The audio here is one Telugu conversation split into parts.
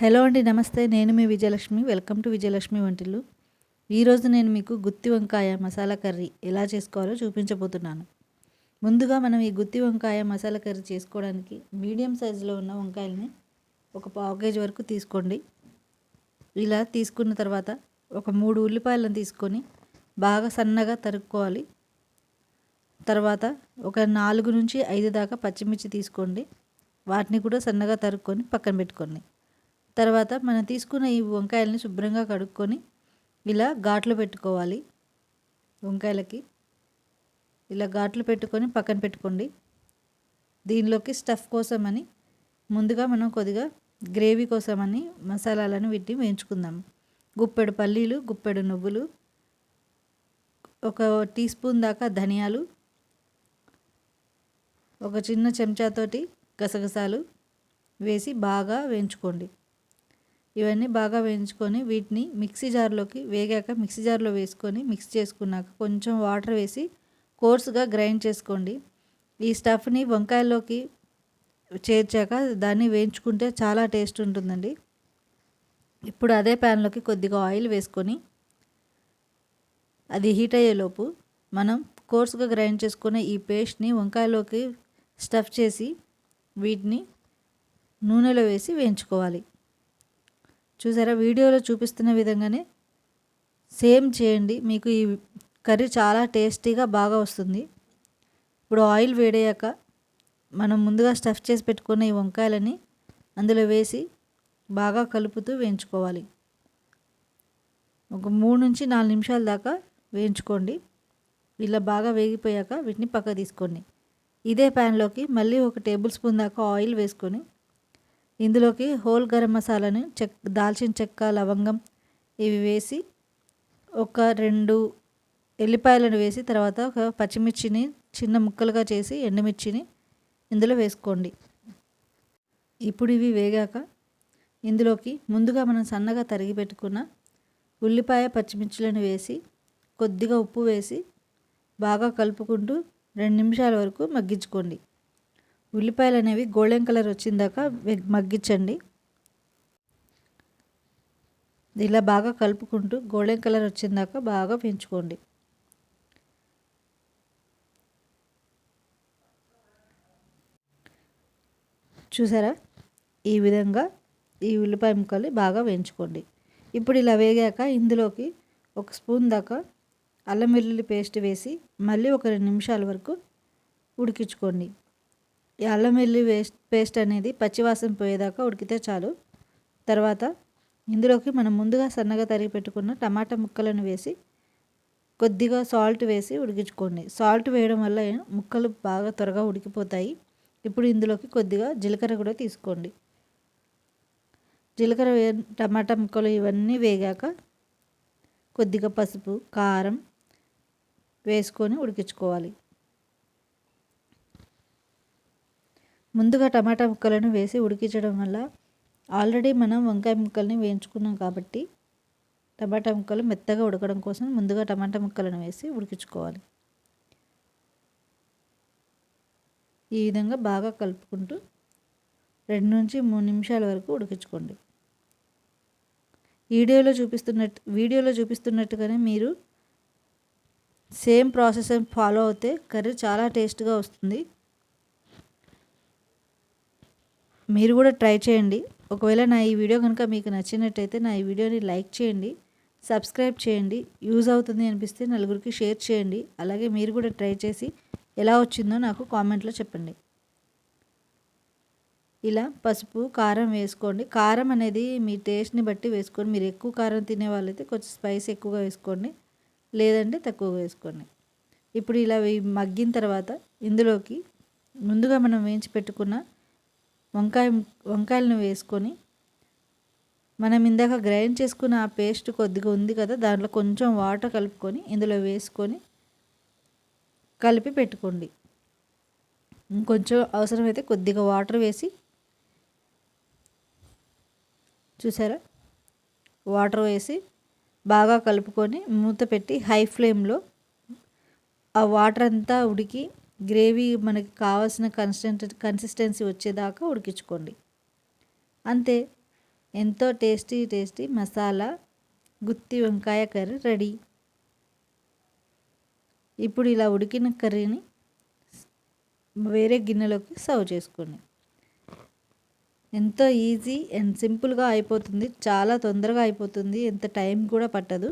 హలో అండి నమస్తే. నేను మీ విజయలక్ష్మి. వెల్కమ్ టు విజయలక్ష్మి వంటిల్లు. ఈరోజు నేను మీకు గుత్తి వంకాయ మసాలా కర్రీ ఎలా చేసుకోవాలో చూపించబోతున్నాను. ముందుగా మనం ఈ గుత్తి వంకాయ మసాలా కర్రీ చేసుకోవడానికి మీడియం సైజులో ఉన్న వంకాయల్ని ఒక పావు కేజీ వరకు తీసుకోండి. ఇలా తీసుకున్న తర్వాత ఒక మూడు ఉల్లిపాయలను తీసుకొని బాగా సన్నగా తరుక్కోవాలి. తర్వాత ఒక నాలుగు నుంచి ఐదు దాకా పచ్చిమిర్చి తీసుకోండి. వాటిని కూడా సన్నగా తరుక్కొని పక్కన పెట్టుకోండి. తర్వాత మనం తీసుకున్న ఈ వంకాయలని శుభ్రంగా కడుక్కొని ఇలా ఘాట్లు పెట్టుకోవాలి. వంకాయలకి ఇలా ఘాట్లు పెట్టుకొని పక్కన పెట్టుకోండి. దీనిలోకి స్టఫ్ కోసమని ముందుగా మనం కొద్దిగా గ్రేవీ కోసమని మసాలాలను వీటిని వేయించుకుందాం. గుప్పెడు పల్లీలు గుప్పెడు నువ్వులు ఒక టీ స్పూన్ దాకా ధనియాలు ఒక చిన్న చెంచాతోటి గసగసాలు వేసి బాగా వేయించుకోండి. ఇవన్నీ బాగా వేయించుకొని వీటిని మిక్సీ జార్లోకి వేగాక మిక్సీ జార్లో వేసుకొని మిక్స్ చేసుకున్నాక కొంచెం వాటర్ వేసి కోర్సుగా గ్రైండ్ చేసుకోండి. ఈ స్టఫ్ని వంకాయల్లోకి చేర్చాక దాన్ని వేయించుకుంటే చాలా టేస్ట్ ఉంటుందండి. ఇప్పుడు అదే ప్యాన్లోకి కొద్దిగా ఆయిల్ వేసుకొని అది హీట్ అయ్యేలోపు మనం కోర్సుగా గ్రైండ్ చేసుకునే ఈ పేస్ట్ని వంకాయలోకి స్టఫ్ చేసి వీటిని నూనెలో వేసి వేయించుకోవాలి. చూసారా? వీడియోలో చూపిస్తున్న విధంగానే సేమ్ చేయండి. మీకు ఈ కర్రీ చాలా టేస్టీగా బాగా వస్తుంది. ఇప్పుడు ఆయిల్ వేడయ్యాక మనం ముందుగా స్టఫ్ చేసి పెట్టుకున్న ఈ వంకాయలని అందులో వేసి బాగా కలుపుతూ వేయించుకోవాలి. ఒక మూడు నుంచి నాలుగు నిమిషాల దాకా వేయించుకోండి. ఇలా బాగా వేగిపోయాక వీటిని పక్క తీసుకోండి. ఇదే ప్యాన్లోకి మళ్ళీ ఒక టేబుల్ స్పూన్ దాకా ఆయిల్ వేసుకొని ఇందులోకి హోల్ గరం మసాలాని చెక్ దాల్చిన చెక్క లవంగం ఇవి వేసి ఒక రెండు ఎల్లిపాయలను వేసి తర్వాత ఒక పచ్చిమిర్చిని చిన్న ముక్కలుగా చేసి ఎండుమిర్చిని ఇందులో వేసుకోండి. ఇప్పుడు ఇవి వేగాక ఇందులోకి ముందుగా మనం సన్నగా తరిగి పెట్టుకున్న ఉల్లిపాయ పచ్చిమిర్చిలను వేసి కొద్దిగా ఉప్పు వేసి బాగా కలుపుకుంటూ రెండు నిమిషాల వరకు మగ్గించుకోండి. ఉల్లిపాయలు అనేవి గోల్డెన్ కలర్ వచ్చిందాక మగ్గించండి. ఇలా బాగా కలుపుకుంటూ గోల్డెన్ కలర్ వచ్చిందాక బాగా పెంచుకోండి చూసారా? ఈ విధంగా ఈ ఉల్లిపాయ ముక్కలు బాగా వేయించుకోండి. ఇప్పుడు ఇలా వేగాక ఇందులోకి ఒక స్పూన్ దాకా అల్లం వెల్లుల్లి పేస్ట్ వేసి మళ్ళీ ఒక రెండు నిమిషాల వరకు ఉడికించుకోండి. అల్లం వెల్లి వేస్ట్ పేస్ట్ అనేది పచ్చివాసన పోయేదాకా ఉడికితే చాలు. తర్వాత ఇందులోకి మనం ముందుగా సన్నగా తరిగి పెట్టుకున్న టమాటా ముక్కలను వేసి కొద్దిగా సాల్ట్ వేసి ఉడికించుకోండి. సాల్ట్ వేయడం వల్ల ముక్కలు బాగా త్వరగా ఉడికిపోతాయి. ఇప్పుడు ఇందులోకి కొద్దిగా జీలకర్ర కూడా తీసుకోండి. జీలకర్ర వే టమాటా ముక్కలు ఇవన్నీ వేగాక కొద్దిగా పసుపు కారం వేసుకొని ఉడికించుకోవాలి. ముందుగా టమాటా ముక్కలను వేసి ఉడికించడం వల్ల ఆల్రెడీ మనం వంకాయ ముక్కల్ని వేయించుకున్నాం కాబట్టి టమాటా ముక్కలు మెత్తగా ఉడకడం కోసం ముందుగా టమాటా ముక్కలను వేసి ఉడికించుకోవాలి. ఈ విధంగా బాగా కలుపుకుంటూ రెండు నుంచి మూడు నిమిషాల వరకు ఉడికించుకోండి. వీడియోలో చూపిస్తున్నట్టు వీడియోలో చూపిస్తున్నట్టుగానే మీరు సేమ్ ప్రాసెస్ ఫాలో అవుతే కర్రీ చాలా టేస్ట్గా వస్తుంది. మీరు కూడా ట్రై చేయండి. ఒకవేళ నా ఈ వీడియో కనుక మీకు నచ్చినట్టయితే నా ఈ వీడియోని లైక్ చేయండి సబ్స్క్రైబ్ చేయండి యూజ్ అవుతుంది అనిపిస్తే నలుగురికి షేర్ చేయండి. అలాగే మీరు కూడా ట్రై చేసి ఎలా వచ్చిందో నాకు కామెంట్లో చెప్పండి. ఇలా పసుపు కారం వేసుకోండి. కారం అనేది మీ టేస్ట్ని బట్టి వేసుకోండి. మీరు ఎక్కువ కారం తినే వాళ్ళైతే కొంచెం స్పైస్ ఎక్కువగా వేసుకోండి లేదంటే తక్కువగా వేసుకోండి. ఇప్పుడు ఇలా మగ్గిన తర్వాత ఇందులోకి ముందుగా మనం వేయించి పెట్టుకున్న వంకాయ వంకాయలను వేసుకొని మనం ఇందాక గ్రైండ్ చేసుకున్న ఆ పేస్ట్ కొద్దిగా ఉంది కదా దాంట్లో కొంచెం వాటర్ కలుపుకొని ఇందులో వేసుకొని కలిపి పెట్టుకోండి. ఇంకొంచెం అవసరమైతే కొద్దిగా వాటర్ వేసి చూసారా? వాటర్ వేసి బాగా కలుపుకొని మూత పెట్టి హై ఫ్లేమ్లో ఆ వాటర్ అంతా ఉడికి గ్రేవీ మనకి కావాల్సిన కన్సిస్టెంట్ కన్సిస్టెన్సీ వచ్చేదాకా ఉడికించుకోండి. అంతే ఎంతో టేస్టీ టేస్టీ మసాలా గుత్తి వంకాయ కర్రీ రెడీ. ఇప్పుడు ఇలా ఉడికిన కర్రీని వేరే గిన్నెలోకి సర్వ్ చేసుకోండి. ఎంతో ఈజీ అండ్ సింపుల్గా అయిపోతుంది చాలా తొందరగా అయిపోతుంది ఎంత టైం కూడా పట్టదు.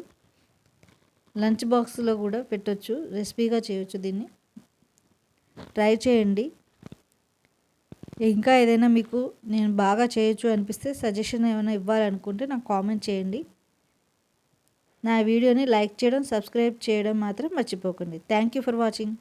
లంచ్ బాక్స్లో కూడా పెట్టొచ్చు రెసిపీగా చేయొచ్చు దీన్ని. ట్రై చేయండి. ఇంకా ఏదైనా మీకు నేను బాగా చేయొచ్చు అనిపిస్తే సజెషన్ ఏమైనా ఇవ్వాలనుకుంటే నాకు కామెంట్ చేయండి. నా వీడియోని లైక్ చేయడం సబ్స్క్రైబ్ చేయడం మాత్రం మర్చిపోకండి. Thank you for watching.